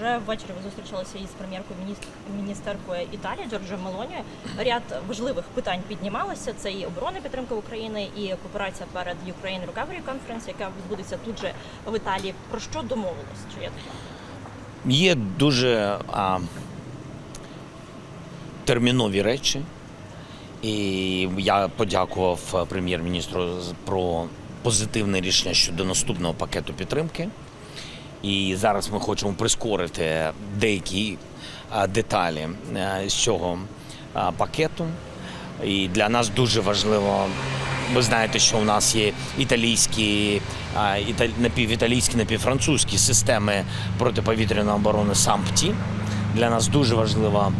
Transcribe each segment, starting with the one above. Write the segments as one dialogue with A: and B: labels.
A: вже ввечері ви зустрічалися із прем'єркою міністеркою Італії Джорджо Мелонією. Ряд важливих питань піднімалося. Це і оборона підтримка України, і кооперація перед Ukraine Recovery Conference, яка відбудеться тут же в Італії. Про що домовилось? Чи є?
B: Є дуже а, термінові речі. І я подякував прем'єр-міністру про позитивне рішення щодо наступного пакету підтримки. І зараз ми хочемо прискорити деякі деталі е, з цього пакету. І для нас дуже важливо. Ви знаєте, що у нас є італійські, напівіталійські, напівфранцузькі системи протиповітряної оборони САМПТІ. Для нас дуже важлива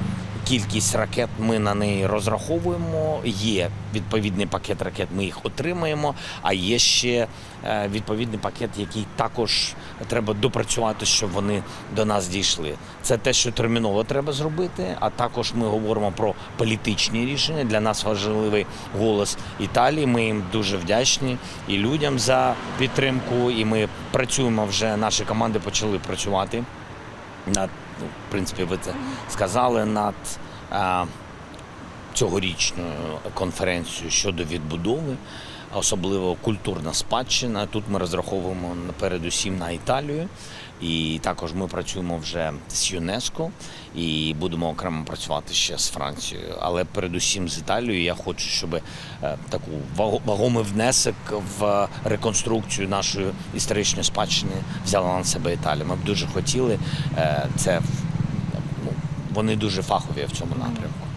B: кількість ракет. Ми на неї розраховуємо. Є відповідний пакет ракет, ми їх отримаємо. А є ще е, відповідний пакет, який також треба допрацювати, щоб вони до нас дійшли. Це те, що терміново треба зробити. А також ми говоримо про політичні рішення. Для нас важливий голос Італії. Ми їм дуже вдячні і людям за підтримку. І ми працюємо вже. Наші команди почали працювати над, ну, в принципі, ви це сказали, над а, цьогорічною конференцією щодо відбудови, особливо культурна спадщина. Тут ми розраховуємо передусім на Італію. І також ми працюємо вже з ЮНЕСКО і будемо окремо працювати ще з Францією. Але передусім з Італією я хочу, щоб е, таку вагомий внесок в реконструкцію нашої історичної спадщини взяла на себе Італія. Ми б дуже хотіли е, це. Ну, вони дуже фахові в цьому напрямку.